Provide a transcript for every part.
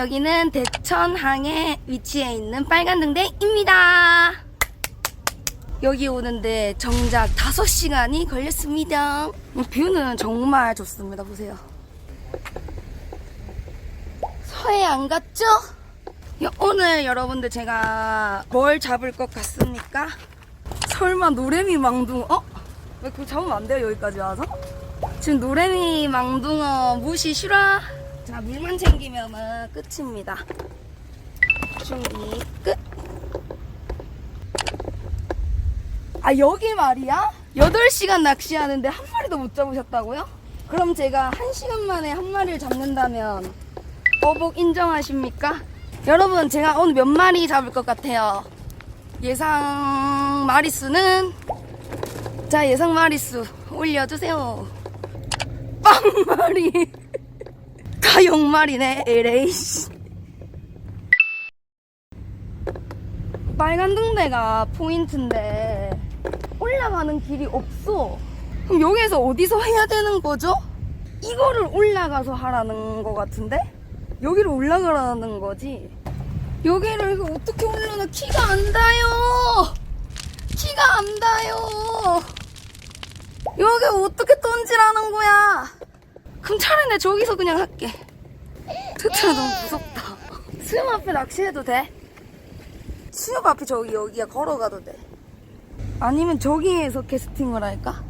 여기는 대천항에 위치해 있는 빨간등대입니다. 여기 오는데 정작 5시간이 걸렸습니다. 뷰는 정말 좋습니다. 보세요. 서해 안 갔죠? 야, 오늘 여러분들 제가 뭘 잡을 것 같습니까? 설마 노래미 망둥어? 어? 왜 그거 잡으면 안 돼요 여기까지 와서? 지금 노래미 망둥어 무시 실화 자 물만 챙기면은 끝입니다 준비 끝 아, 여기 말이야? 8시간 낚시하는데 한 마리도 못 잡으셨다고요? 그럼 제가 1시간 만에 한 마리를 잡는다면 어복 인정하십니까? 여러분, 제가 오늘 몇 마리 잡을 것 같아요? 예상 마리수는 자, 예상 마리수 올려주세요. 빵 마리. 가용 마리네, 에레이씨. 빨간 등대가 포인트인데 올라가는 길이 없어. 그럼 여기에서 어디서 해야 되는 거죠? 이거를 올라가서 하라는 거 같은데? 여기를 올라가라는 거지. 여기를 어떻게 올려나 키가 안 닿아요. 키가 안 닿아요. 여기 어떻게 던지라는 거야? 그럼 차라리 내 저기서 그냥 할게. 트트라 너무 무섭다. 수염 앞에 낚시해도 돼? 수협 앞에 저기 여기야 걸어가도 돼. 아니면 저기에서 캐스팅을 할까?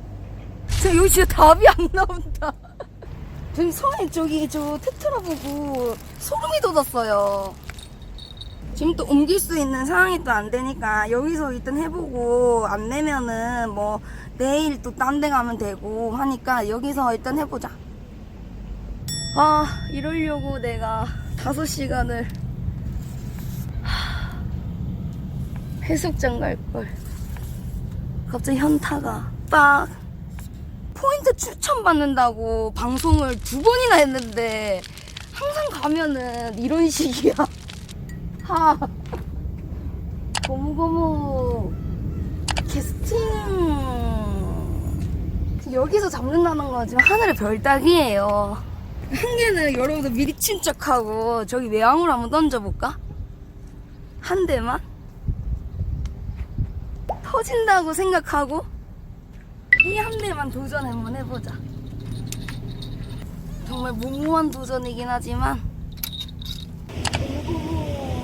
저 여기 진짜 답이 안 나온다. 저기 성에 저기 저 테트라 보고 소름이 돋았어요. 지금 또 옮길 수 있는 상황이 또 안 되니까 여기서 일단 해보고 안 내면은 뭐 내일 또 딴 데 가면 되고 하니까 여기서 일단 해보자. 아 이러려고 내가 5시간을 해수욕장 갈걸. 갑자기 현타가 빡. 포인트 추천받는다고 방송을 두 번이나 했는데 항상 가면은 이런 식이야. 하. 고무고무 캐스팅. 여기서 잡는다는 건 지금 하늘의 별 따기예요. 한 개는 여러분들 미리 침착하고 저기 외항으로 한번 던져볼까? 한 대만? 터진다고 생각하고 이 한 대만 도전 한번 해보자. 정말 무모한 도전이긴 하지만 티!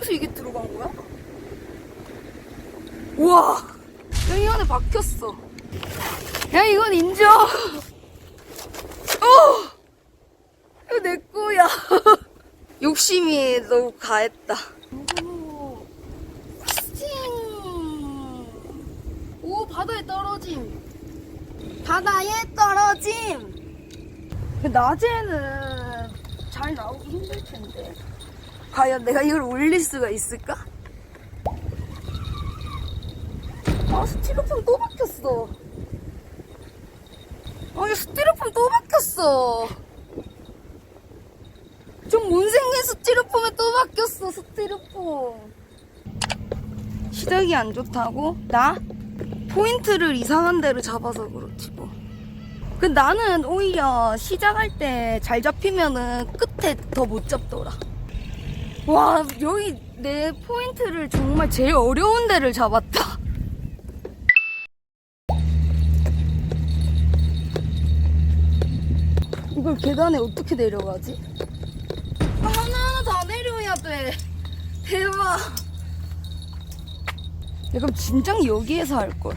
어떻게 이게 들어간 거야? 우와! 여기 안에 박혔어. 야, 이건 인정! 어! 이거 내 거야. 욕심이 너무 가했다. 오, 팅 오, 바다에 떨어짐. 바다에 떨어짐. 낮에는 잘 나오기 힘들 텐데. 과연 내가 이걸 올릴 수가 있을까? 아, 스티로폼 또 박혔어. 아, 이 스티로폼 또 박혔어. 좀 못생긴 스티로폼에 또 박혔어, 스티로폼. 시작이 안 좋다고? 나? 포인트를 이상한 데로 잡아서 그렇지 뭐. 그 나는 오히려 시작할 때 잘 잡히면은 끝에 더 못 잡더라. 와, 여기 내 포인트를 정말 제일 어려운 데를 잡았다. 이걸 계단에 어떻게 내려가지? 하나하나 다 내려야 돼. 대박. 야, 그럼 진작 여기에서 할걸.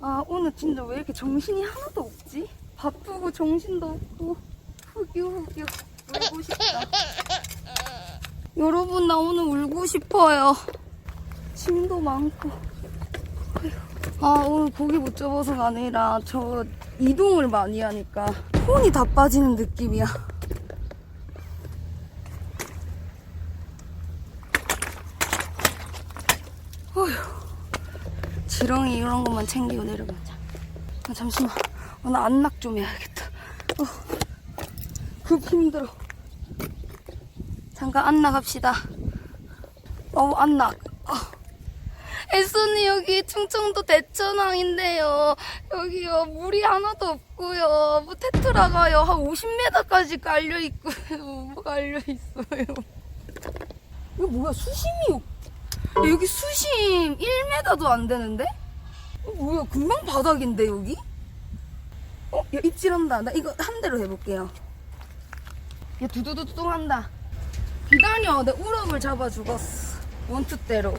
아, 오늘 진짜 왜 이렇게 정신이 하나도 없지? 바쁘고 정신도 없고, 후규후규 울고 싶다. 여러분, 나 오늘 울고 싶어요. 짐도 많고. 아, 오늘 고기 못 잡아서가 아니라 저 이동을 많이 하니까 폰이 다 빠지는 느낌이야. 어휴. 지렁이 이런 것만 챙기고 내려가자. 아, 잠시만. 어, 나 안락 좀 해야겠다. 어, 급 힘들어. 잠깐 안락합시다. 어, 안락. 어. 혜순이 여기 충청도 대천항인데요. 여기요 물이 하나도 없고요. 뭐 테트라가요 한 50m까지 깔려 있고요. 뭐 깔려 있어요. 이거 뭐야 수심이 야, 여기 수심 1m도 안 되는데? 어, 뭐야 금방 바닥인데 여기? 어? 야 입질한다. 나 이거 한 대로 해볼게요. 야 두두두두 한다. 기다려. 내 우럭을 잡아 죽었어. 원투대로.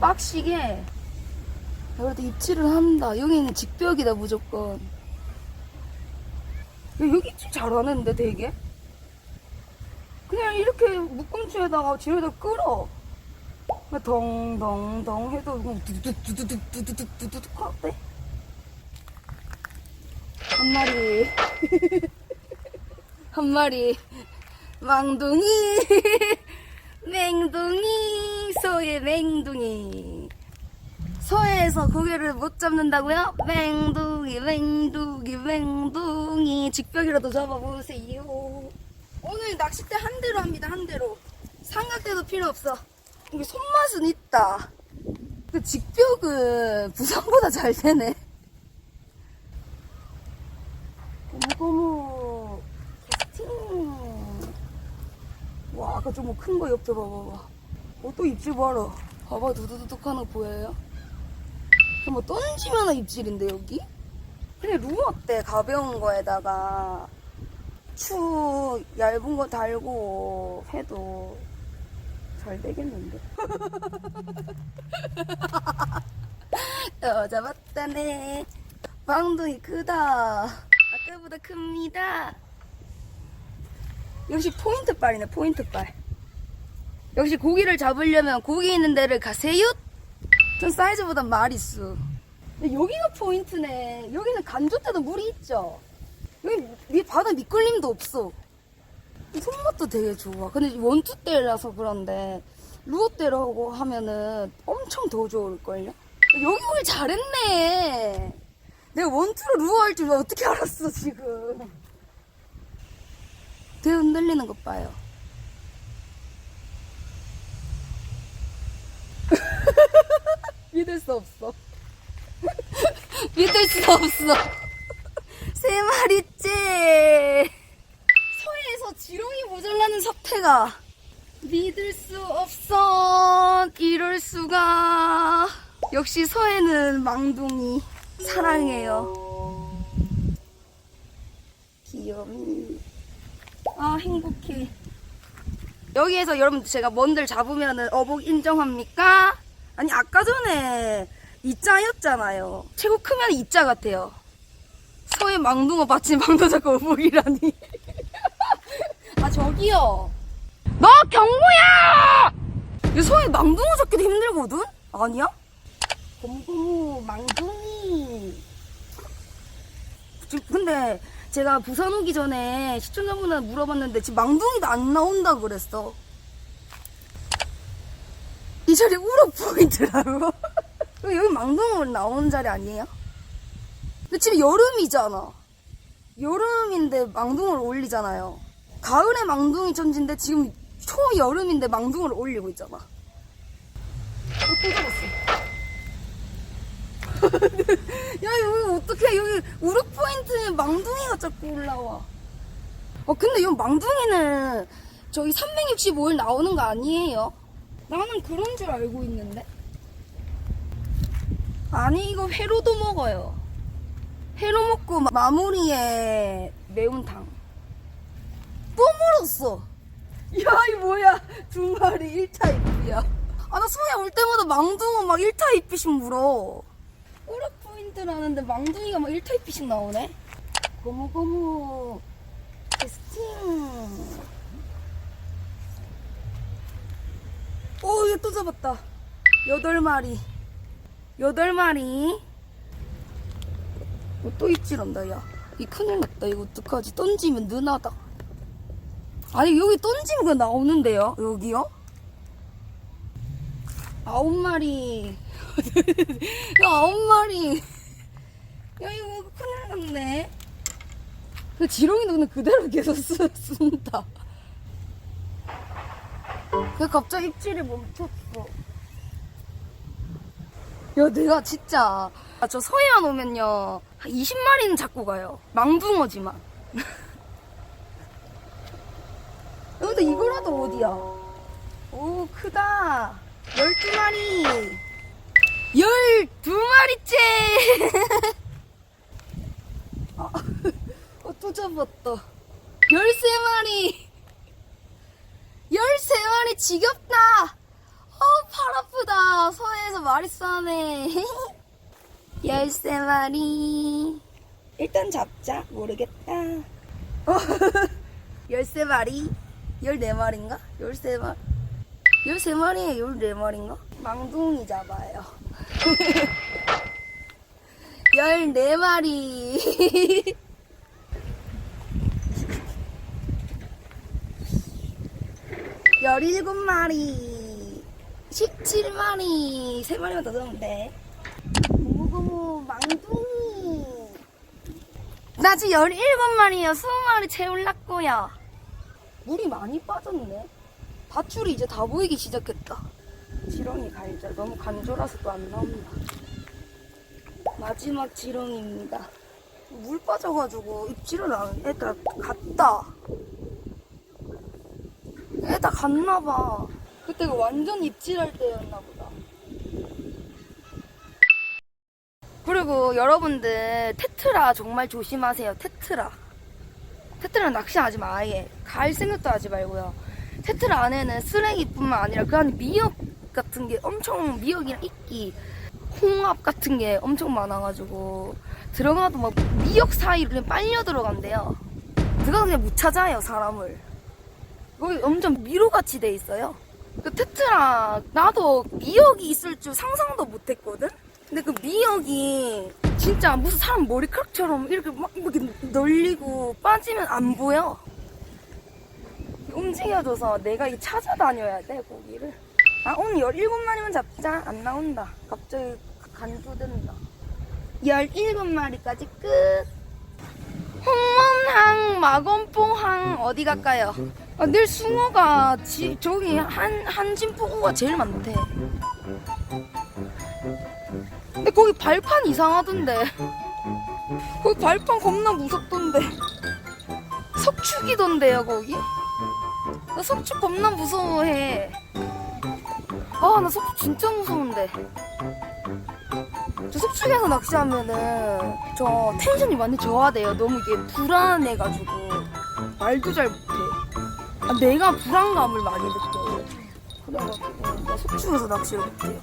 빡시게. 야, 그래도 입질을 한다. 여기는 직벽이다 무조건. 야, 여기 입질 잘하는데 되게? 그냥 이렇게 묶음치에다가 지에다 끌어. 덩덩덩 해도 그냥 두두두두두두두두두둑 어때? 한 마리. 한 마리. 망둥이. 맹둥이. 소의 맹둥이. 서해에서 고개를 못 잡는다고요? 맹둥이, 맹둥이, 맹둥이. 직벽이라도 잡아보세요. 오늘 낚싯대 한 대로 합니다, 한 대로. 삼각대도 필요 없어. 이게 손맛은 있다. 그 직벽은 부산보다 잘 되네. 고무고무 캐스팅. 와, 아까 좀 큰 거 옆에 봐봐봐. 어, 또 입질 봐라. 봐봐, 두두두둑 거 보여요? 뭐 던지면 입질인데, 여기? 그냥 루 어 때? 가벼운 거에다가 추 얇은 거 달고 해도 잘 되겠는데? 또 잡았다네. 망둥이 크다. 아까보다 큽니다. 역시 포인트 빨이네, 포인트 빨. 역시 고기를 잡으려면 고기 있는 데를 가세요? 전 사이즈보단 마리수. 근데 여기가 포인트네. 여기는 간조 때도 물이 있죠? 여기 미, 바다 미끌림도 없어. 이 손맛도 되게 좋아. 근데 원투 때라서 그런데 루어 때라고 하면은 엄청 더 좋을걸요? 여기 오길 잘했네. 내가 원투로 루어 할 줄 어떻게 알았어, 지금. 되게 흔들리는 것 봐요. 믿을 수 없어. 믿을 수 없어. 세 마리째. 서해에서 지렁이 모자라는 사태가 믿을 수 없어. 이럴 수가. 역시 서해는 망둥이 사랑해요. 귀여미. 아 행복해. 여기에서 여러분 제가 뭔들 잡으면은 어복 인정합니까? 아니 아까 전에 이자였잖아요. 최고 크면 이자 같아요. 서해 망둥어 받치 망도 잡고 어복이라니. 아 저기요. 너 경고야! 이 서해 망둥어 잡기도 힘들거든? 아니야? 고무고무 망둥이. 근데 제가 부산 오기 전에 시청자분한테 물어봤는데 지금 망둥이도 안 나온다 그랬어. 이 자리 우럭 포인트라고? 여기 망둥어 나오는 자리 아니에요? 근데 지금 여름이잖아. 여름인데 망둥어를 올리잖아요. 가을에 망둥이 천지인데 지금 초여름인데 망둥어를 올리고 있잖아. 어, 또 잡았어. 야 여기 어떡해 여기 우럭 포인트에 망둥이가 자꾸 올라와 어 근데 이 망둥이는 저기 365일 나오는 거 아니에요? 나는 그런 줄 알고 있는데. 아니 이거 회로도 먹어요. 회로 먹고 마- 마무리에 매운탕 또 물었어 야 이 뭐야. 두 마리 1차 입이야. 아나 소야 올 때마다 망둥어 막 1차 입비씩 물어. 우럭 포인트라는데 망둥이가 막 1타 입비씩 나오네. 고무고무. 캐스팅 오 이거 또 잡았다. 여덟 마리. 여덟 마리. 어, 또 입질한다 야 이 큰일 났다. 이거 어떡하지? 던지면 느나다. 아니 여기 던지면 그냥 나오는데요? 여기요? 아홉 마리. 야 아홉 마리. 야 이거 큰일 많네. 그 지렁이는 그냥 그대로 계속 쓰, 쓴다. 그 갑자기 입질이 멈췄어. 야, 내가 진짜 아, 저 서해안 오면요 한 20마리는 잡고 가요. 망둥어지만. 야, 근데 이거라도 어디야? 오, 크다. 12마리. 12마리째! 아, 어, 또 잡았다. 13마리! 13마리 지겹다! 어, 팔 아프다. 서해에서 말이 싸네. 13마리. 일단 잡자. 모르겠다. 어, 13마리? 14마리인가? 13마리. 13마리에 14마리인가? 망둥이 잡아요. 14마리. 열일곱 마리, 17마리, 3마리만 더 넣으면 돼. 고무고무 망둥이. 나 지금 17마리야, 20마리 채울랐고요. 물이 많이 빠졌네. 밧줄이 이제 다 보이기 시작했다. 지렁이 갈자. 너무 간절해서 또 안 나온다. 마지막 지렁이입니다. 물 빠져가지고 입질을 안, 애들 갔다. 애다 갔나봐. 그때 가 완전 입질할 때였나 보다. 그리고 여러분들 테트라 정말 조심하세요. 테트라. 테트라 낚시하지 마 아예. 갈 생각도 하지 말고요. 테트라 안에는 쓰레기뿐만 아니라 그 안에 미역 같은 게 엄청 미역이랑 이끼, 홍합 같은 게 엄청 많아가지고 들어가도 막 미역 사이로 빨려 들어간대요. 들어가서 그냥 못 찾아요 사람을. 거기 엄청 미로같이 돼 있어요. 그 테트라 나도 미역이 있을 줄 상상도 못했거든. 근데 그 미역이 진짜 무슨 사람 머리카락처럼 이렇게 막 이렇게 널리고 빠지면 안 보여. 움직여줘서 내가 이 찾아다녀야 돼 고기를. 아 오늘 17마리만 잡자. 안 나온다. 갑자기 간조된다. 17마리까지 끝. 홍문항, 마건뽕항 어디 갈까요? 아, 늘 숭어가 지, 저기 한 한진포구가 제일 많대. 근데 거기 발판 이상하던데. 거기 발판 겁나 무섭던데. 석축이던데요 거기? 나 석축 겁나 무서워해. 아, 나 석축 진짜 무서운데. 저 석축에서 낚시하면은 저 텐션이 많이 저하돼요. 너무 이게 불안해가지고 말도 잘. 아, 내가 불안감을 많이 느껴요. 그래가지고 나 석축에서 낚시를 못해요.